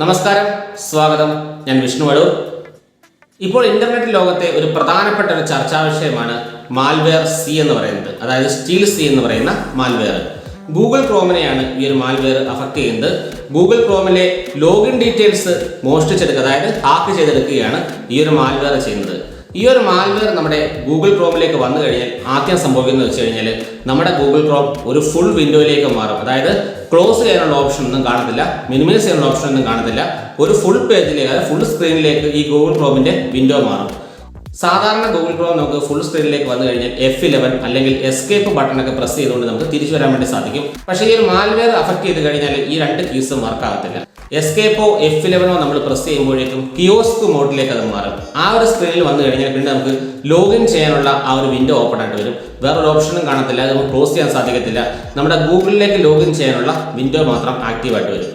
നമസ്കാരം സ്വാഗതം. ഞാൻ വിഷ്ണു വടൂർ ഇപ്പോൾ ഇന്റർനെറ്റ് ലോകത്തെ ഒരു പ്രധാനപ്പെട്ട ഒരു ചർച്ചാ വിഷയമാണ് മാൽവെയർ സി എന്ന് പറയുന്നത്. അതായത് സ്റ്റീൽ സി എന്ന് പറയുന്ന മാൽവെയർ ഗൂഗിൾ ക്രോമിനെയാണ് ഈ ഒരു മാൽവെയർ അഫക്ട് ചെയ്യുന്നത്. ഗൂഗിൾ ക്രോമിലെ ലോഗിൻ ഡീറ്റെയിൽസ് മോഷ്ടിച്ചെടുക്കുക അതായത് ഹാക്ക് ചെയ്തെടുക്കുകയാണ് ഈ ഒരു മാൽവെയർ ചെയ്യുന്നത്. ഈ ഒരു മാൽവെയർ നമ്മുടെ ഗൂഗിൾ ക്രോമിലേക്ക് വന്നു കഴിഞ്ഞാൽ ആദ്യം സംഭവിക്കുന്നത് വെച്ച് കഴിഞ്ഞാൽ നമ്മുടെ ഗൂഗിൾ ക്രോം ഒരു ഫുൾ വിൻഡോയിലേക്ക് മാറും. അതായത് ക്ലോസ് ചെയ്യാനുള്ള ഓപ്ഷൻ ഒന്നും കാണത്തില്ല മിനിമൈസ് ചെയ്യാനുള്ള ഓപ്ഷൻ ഒന്നും കാണത്തില്ല. ഒരു ഫുൾ പേജിലേക്ക് അതായത് ഫുൾ സ്ക്രീനിലേക്ക് ഈ ഗൂഗിൾ ക്രോമിന്റെ വിൻഡോ മാറും. സാധാരണ ഗൂഗിൾ ക്രോം നമുക്ക് ഫുൾ സ്ക്രീനിലേക്ക് വന്നു കഴിഞ്ഞാൽ എഫ് ഇലവൻ അല്ലെങ്കിൽ എസ്കേപ്പ് ബട്ടൺ ഒക്കെ പ്രസ് ചെയ്തുകൊണ്ട് നമുക്ക് തിരിച്ചു വരാൻ വേണ്ടി സാധിക്കും. പക്ഷേ ഈ ഒരു മാൽവെയർ അഫക്ട് ചെയ്ത് കഴിഞ്ഞാൽ ഈ രണ്ട് കീസ് വർക്ക് ആകത്തില്ല. എസ്കേപ്പോ എഫ് ഇലവനോ നമ്മൾ പ്രസ് ചെയ്യുമ്പോഴേക്കും കിയോസ്ക് മോഡിലേക്ക് അത് മാറും. ആ ഒരു സ്ക്രീനിൽ വന്നു കഴിഞ്ഞാൽ പിന്നെ നമുക്ക് ലോഗിൻ ചെയ്യാനുള്ള ആ ഒരു വിൻഡോ ഓപ്പൺ ആയിട്ട് വരും. വേറൊരു ഓപ്ഷനും കാണത്തില്ല അത് നമുക്ക് ക്ലോസ് ചെയ്യാൻ സാധിക്കത്തില്ല. നമ്മുടെ ഗൂഗിളിലേക്ക് ലോഗിൻ ചെയ്യാനുള്ള വിൻഡോ മാത്രം ആക്റ്റീവായിട്ട് വരും.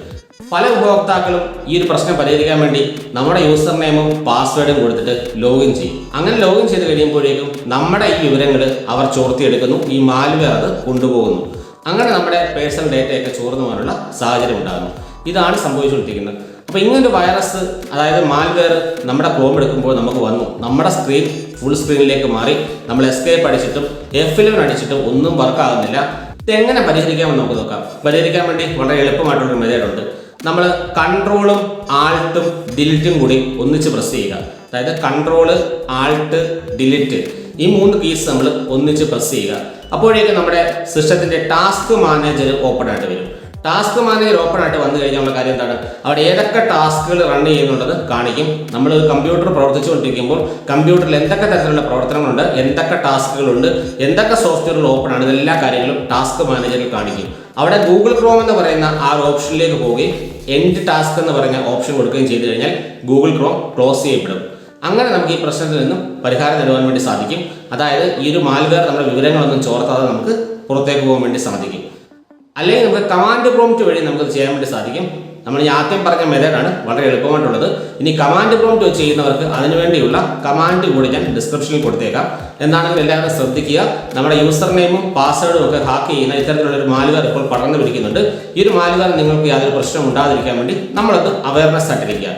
പല ഉപഭോക്താക്കളും ഈ ഒരു പ്രശ്നം പരിഹരിക്കാൻ വേണ്ടി നമ്മുടെ യൂസർ നെയിമും പാസ്വേഡും കൊടുത്തിട്ട് ലോഗിൻ ചെയ്യും. അങ്ങനെ ലോഗിൻ ചെയ്ത് കഴിയുമ്പോഴേക്കും നമ്മുടെ ഈ വിവരങ്ങൾ അവർ ചോർത്തിയെടുക്കുന്നു ഈ മാൽവെയർ അത് കൊണ്ടുപോകുന്നു. അങ്ങനെ നമ്മുടെ പേഴ്സണൽ ഡേറ്റയൊക്കെ ചോർന്നു പോകാനുള്ള സാഹചര്യം ഉണ്ടാകുന്നു. ഇതാണ് സംഭവിച്ചുകൊണ്ടിരിക്കുന്നത്. അപ്പോൾ ഒരു വൈറസ് അതായത് മാൽവെയർ നമ്മുടെ ക്രോം എടുക്കുമ്പോൾ നമുക്ക് വന്നു. നമ്മുടെ സ്ക്രീൻ ഫുൾ സ്ക്രീനിലേക്ക് മാറി. നമ്മൾ എസ്കേപ്പ് അടിച്ചിട്ടും എഫ് ഇലവൻ അടിച്ചിട്ടും ഒന്നും വർക്ക് ആകുന്നില്ല. എങ്ങനെ പരിഹരിക്കാമെന്ന് നമുക്ക് നോക്കാം. പരിഹരിക്കാൻ വേണ്ടി വളരെ എളുപ്പമായിട്ടുള്ളൊരു മെതേഡുണ്ട് നമ്മൾ കൺട്രോളും ആൾട്ടും ഡിലിറ്റും കൂടി ഒന്നിച്ച് പ്രസ് ചെയ്യുക. അതായത് കൺട്രോൾ ആൾട്ട് ഡിലിറ്റ് ഈ മൂന്ന് കീസ് നമ്മൾ ഒന്നിച്ച് പ്രസ് ചെയ്യുക. അപ്പോഴേക്കും നമ്മുടെ സിസ്റ്റത്തിന്റെ ടാസ്ക് മാനേജർ ഓപ്പൺ ആയിട്ട് വരും. ടാസ്ക് മാനേജർ ഓപ്പൺ ആയിട്ട് വന്നു കഴിഞ്ഞാൽ നമ്മുടെ കാര്യം എന്താണ്? അവിടെ ഏതൊക്കെ ടാസ്കുകൾ റൺ ചെയ്യുന്നുള്ളത് കാണിക്കും. നമ്മൾ കമ്പ്യൂട്ടർ പ്രവർത്തിച്ചുകൊണ്ടിരിക്കുമ്പോൾ കമ്പ്യൂട്ടറിൽ എന്തൊക്കെ തരത്തിലുള്ള പ്രവർത്തനങ്ങളുണ്ട് എന്തൊക്കെ ടാസ്കുകളുണ്ട് എന്തൊക്കെ സോഫ്റ്റ്വെയറുകൾ ഓപ്പൺ ആണ് ഇതെല്ലാ കാര്യങ്ങളും ടാസ്ക് മാനേജറിൽ കാണിക്കും. അവിടെ ഗൂഗിൾ ക്രോം എന്ന് പറയുന്ന ആ ഓപ്ഷനിലേക്ക് പോവുകയും എൻഡ് ടാസ്ക് എന്ന് പറഞ്ഞ ഓപ്ഷൻ കൊടുക്കുകയും ചെയ്തു കഴിഞ്ഞാൽ ഗൂഗിൾ ക്രോം ക്ലോസ് ചെയ്യപ്പെടും. അങ്ങനെ നമുക്ക് ഈ പ്രശ്നത്തിൽ നിന്നും പരിഹാരം നേടുവാൻ വേണ്ടി സാധിക്കും. അതായത് ഈ ഒരു മാൽവെയർ നമ്മുടെ വിവരങ്ങളൊന്നും ചോർത്താതെ നമുക്ക് പുറത്തേക്ക് പോകാൻ വേണ്ടി സാധിക്കും. അല്ലെങ്കിൽ നമുക്ക് കമാൻഡ് പ്രോംപ്റ്റ് വഴി നമുക്ക് ചെയ്യാൻ വേണ്ടി സാധിക്കും. നമ്മൾ ഈ ആദ്യം പറഞ്ഞ മെത്തേഡാണ് വളരെ എളുപ്പമായിട്ടുള്ളത്. ഇനി കമാൻഡ് പ്രോംപ്റ്റ് വെച്ച് ചെയ്യുന്നവർക്ക് അതിനുവേണ്ടിയുള്ള കമാൻഡ് കൂടി ഞാൻ ഡിസ്ക്രിപ്ഷനിൽ കൊടുത്തേക്കാം. എന്താണെങ്കിലും എല്ലാവരും ശ്രദ്ധിക്കുക. നമ്മുടെ യൂസർ നെയിമും പാസ്വേഡും ഒക്കെ ഹാക്ക് ചെയ്യുന്ന ഇത്തരത്തിലുള്ള ഒരു മാലുകാർ ഇപ്പോൾ പടർന്നു പിടിക്കുന്നുണ്ട്. ഈ ഒരു മാലുകാർ നിങ്ങൾക്ക് യാതൊരു പ്രശ്നം ഉണ്ടാതിരിക്കാൻ വേണ്ടി നമ്മളത് അവയർനെസ് ആയിട്ടിരിക്കുക.